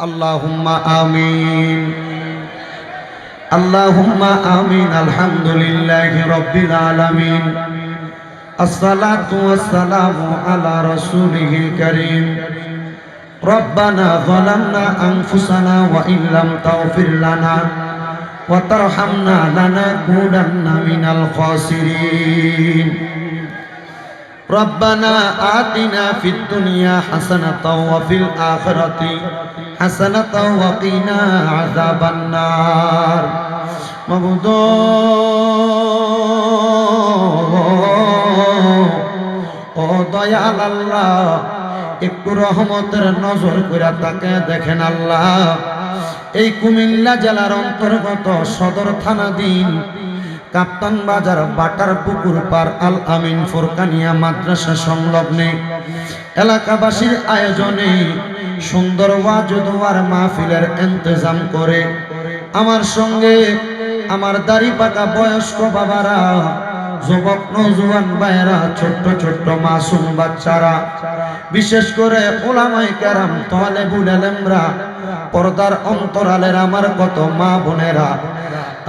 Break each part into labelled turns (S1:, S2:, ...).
S1: اللهم آمين اللهم آمين الحمد لله رب العالمين الصلاة والسلام على رسوله الكريم ربنا ظلمنا أنفسنا وإن لم تغفر لنا وترحمنا لنكونن من الخاسرين ربنا آتنا في الدنيا حسنة وفي الآخرة حسنة وقنا عذاب النار مبدو ও দয়াল আল্লাহ একটু রহমতের নজর করে তাকে দেখেন আল্লাহ এই কুমিল্লা জেলার অন্তর্গত সদর থানাধীন কাপ্তান বাজার, বাটার পুকুর পার আল আমিন, ফোরকানিয়া মাদ্রাসা সংলগ্নে। এলাকাবাসীর আয়োজনে সুন্দর ওয়াজুদুয়ার মাহফিলের ইন্তজাম করে। আমার সঙ্গে আমার দাড়ি পাকা বয়স্ক বাবারা, যুবক নজওয়ান ভাইয়েরা, ছোট্ট ছোট্ট মাসুম বাচ্চারা, বিশেষ করে ওলামাই কারাম তলে বুলালেমরা পর্দার অন্তরালের আমার কত মা বোনেরা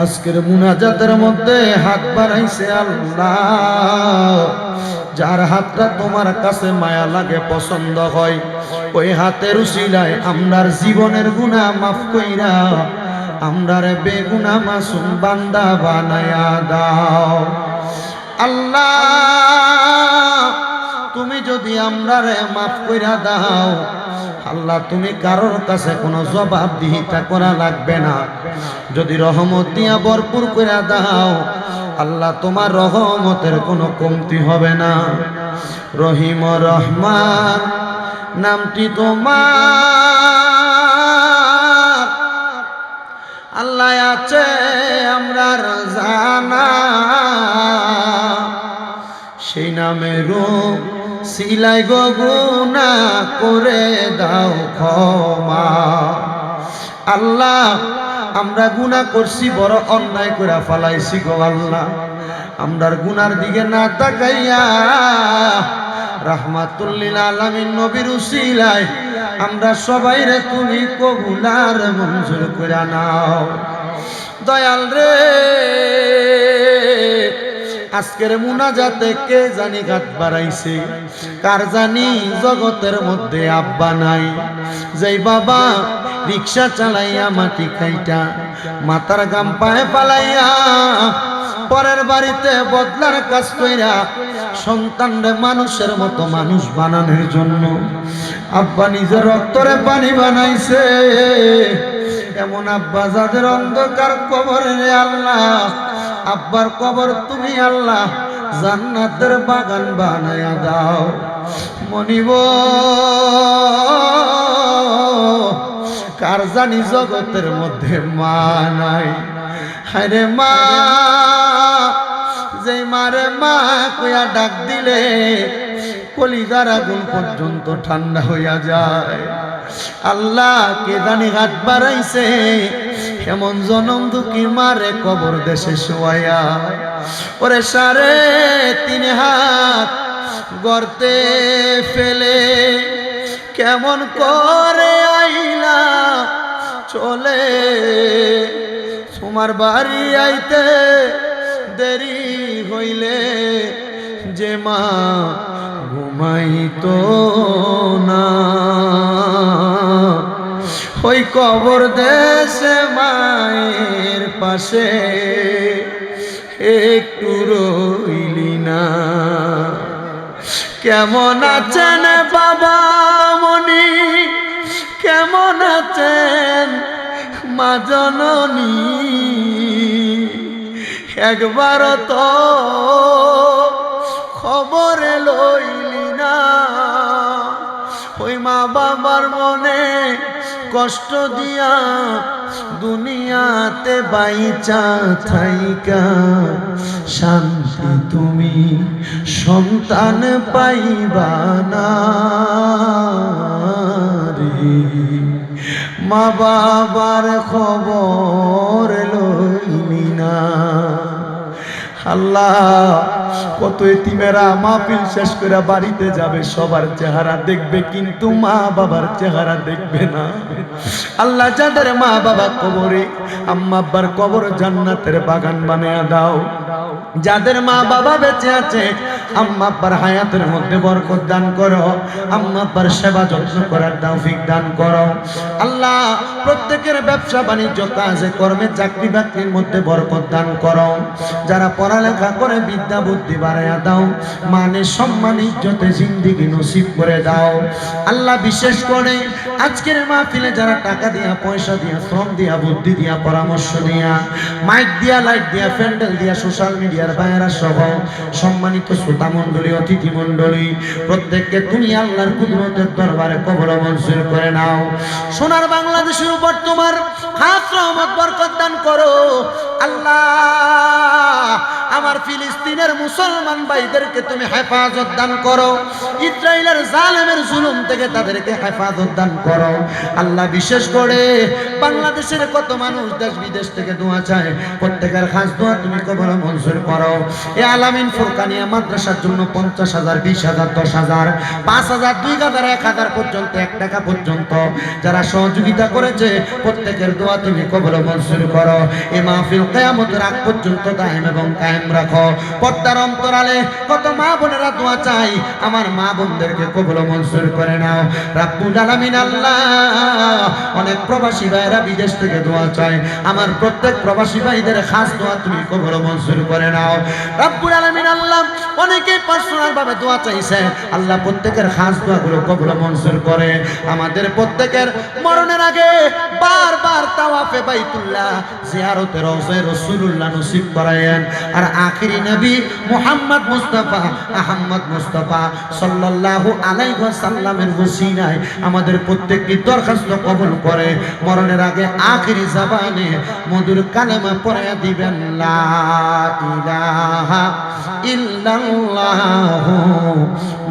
S1: আজকের মুনাজাতের মধ্যে হাত বাড়াইছে আল্লাহ। যার হাতটা তোমার কাছে মায়া লাগে, পছন্দ হয়, ওই হাতের উশিলায় আমরার জীবনের গুণা মাফ কইরা আমরার বেগুনা মাসুম বান্দা বানায়া দাও। আল্লাহ, তুমি যদি আমরারে মাফ কইরা দাও আল্লাহ, তুমি কারোর কাছে কোনো জবাবদিহিতা করা লাগবে না। যদি রহমত দিয়া ভরপুর করে দাও, আল্লাহ তোমার রহমতের কোনো কমতি হবে না। রহিম রহমান নামটি তোমার। আল্লাহ আছে, আমরা জানা সেই নামের সিলাই গগুনা করে দাও ক্ষমা। আল্লাহ, আমরা গুনাহ করছি, বড় অন্যায় করে ফালাইছি গো আল্লাহ। আমরার গুনার দিকে না তাকাইয়া রাহমাতুল্লিল আলামিন নবীর উসিলায় আমরা সবাই রে তুমি কবুলার মঞ্জুর করে নাও। দয়াল রে আজকের মুনাজাতে কে জানি ঘাট বাড়াইছে? কার জানি জগতের মধ্যে আব্বা নাই? যেই বাবা রিক্সা চালাইয়া মাটি খাইটা, মাথার গাম পায়ে পালাইয়া পরের বাড়িতে বদলার কাজ কইরা সন্তানরে মানুষের মতো মানুষ বানানোর জন্য আব্বা নিজের রক্তরে পানি বানাইছে। এমন আব্বা যাদের অন্ধকার কবরে আল্লাহ আব্বার কবর তুমি আল্লাহ জান্নাতের বাগান বানায়া দাও। মনিব, কার জানি জগতের মধ্যে মা নাই? হায়রে মা যে মারে মা কইয়া ডাক দিলে, কলিজার আগুন পর্যন্ত ঠান্ডা হইয়া যায়। আল্লাহ কে জানি হাত বাড়াইছে এমন জনম দুঃখী মারে কবর দেশে শোয়াইয়া ওরে সারে তিন হাত গর্তে ফেলে কেমন করে আইলা চলে? তোমার বাড়ি আইতে দেরি হইলে যে মা ঘুমাইতো না। ওই কবর দেশে মায়ের পাশে একটু রইলি না। কেমন আছেন বাবা মনি কেমন আছেন মা জননী? একবার তো খবরে লইলি না। ওই মা বাবার মনে কষ্ট দিয়া দুনিয়াতে বাইচা থাইকা। শান্তি তুমি সন্তান পাইবা না রে। মা বাবার খবর লইলি না। আল্লাহ কত এতিমেরা মাহফিল শেষ করে বাড়িতে যাবে, সবার চেহারা দেখবে, কিন্তু মা বাবার চেহারা দেখবে না। আল্লাহ যাদের মা বাবা কবরে, আম্মা আব্বার কবর জান্নাতের বাগান বানিয়ে দাও। যাদের মা বাবা বেঁচে আছে আম্মা আব্বার হায়াতের মধ্যে বরকত দান করো। আম্মা আব্বার সেবা যত্ন করার তৌফিক দান করো। আল্লাহ, প্রত্যেকের ব্যবসা বাণিজ্য কাজে কর্মে চাকরি বাকরির মধ্যে বরকত দান করো। যারা পড়ালেখা করে বিদ্যা বুদ্ধি বাড়াইয়া দাও মানে সম্মান, ইজ্জতে জিন্দিগি নসিব করে দাও। আল্লাহ বিশেষ করে আজকের মাহফিলে যারা টাকা দিয়া, পয়সা দিয়া, শ্রম দিয়া, বুদ্ধি দিয়া, পরামর্শ দিয়া, মাইক দিয়া, লাইট দিয়া, প্যান্ডেল দিয়া, সোশ্যাল মিডিয়ার বাইরা সহ সম্মানিত শ্রোতা মণ্ডলী, অতিথি মণ্ডলী, প্রত্যেককে তুমি আল্লাহর কুদরতের দরবারে কবর মঞ্জুর করে নাও। সোনার বাংলাদেশের উপর তোমার হাত রহমত, বরকত দান করো। আল্লাহ, আমার ফিলিস্তিনের মুসলমান ভাইদেরকে তুমি হেফাজত দান করো। ইসরায়েলের জালেমের জুলুম থেকে তাদেরকে হেফাজত দান করো। আল্লাহ বিশেষ করে বাংলাদেশের কত মানুষ দেশ বিদেশ থেকে দোয়া চায়, প্রত্যেকের খাস দোয়া তুমি কবর মঞ্জুর করো। এ আলামিন ফুরকানিয়া মাদ্রাসার জন্য পঞ্চাশ হাজার, বিশ হাজার, দশ হাজার, পাঁচ হাজার, দুই হাজার, এক হাজার পর্যন্ত, এক টাকা পর্যন্ত যারা সহযোগিতা করেছে, প্রত্যেকের দোয়া তুমি কবর মঞ্জুর করো। এ মাহফিল কেয়ামতের আগ পর্যন্ত দায়েম এবং কায়েম রাখো। পর্দার অন্তরালে কত মা বোনেরা দোয়া চাই আমার মা বোনদেরকে কবল মঞ্জুর করে নাও। রাব্বুল আলামিন আল্লাহ, অনেক প্রবাসী ভাইরা বিদেশ থেকে দোয়া চায়। আমার প্রত্যেক প্রবাসী ভাইদের খাস দোয়া তুমি কবল মঞ্জুর করে নাও। রাব্বুল আলামিন আল্লাহ অনেকে পার্সোনাল ভাবে দোয়া চাইছে। আল্লাহ প্রত্যেকের খাস দোয়াগুলো কবল মঞ্জুর করে। আমাদের প্রত্যেকের মরণের আগে বারবার তাওয়াফে বাইতুল্লাহ, জিয়ারতে রওজায়ে রাসূলুল্লাহ নসিব করায়েন আর আখিরি নবী মুহাম্মদ মুস্তাফা আহমদ মুস্তাফা সাল্লাল্লাহু আলাইহি ওয়াসাল্লামের ওসিলায় আমাদের প্রত্যেককে দরখাস্ত কবুল করে। মরণের আগে আখিরি জবানে মধুর কালেমা পড়ে দিবেন, লা ইলাহা ইল্লাল্লাহু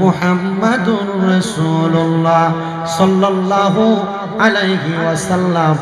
S1: মুহাম্মাদুর রাসূলুল্লাহ সাল্লাল্লাহু আলাইহি ওয়াসাল্লাম।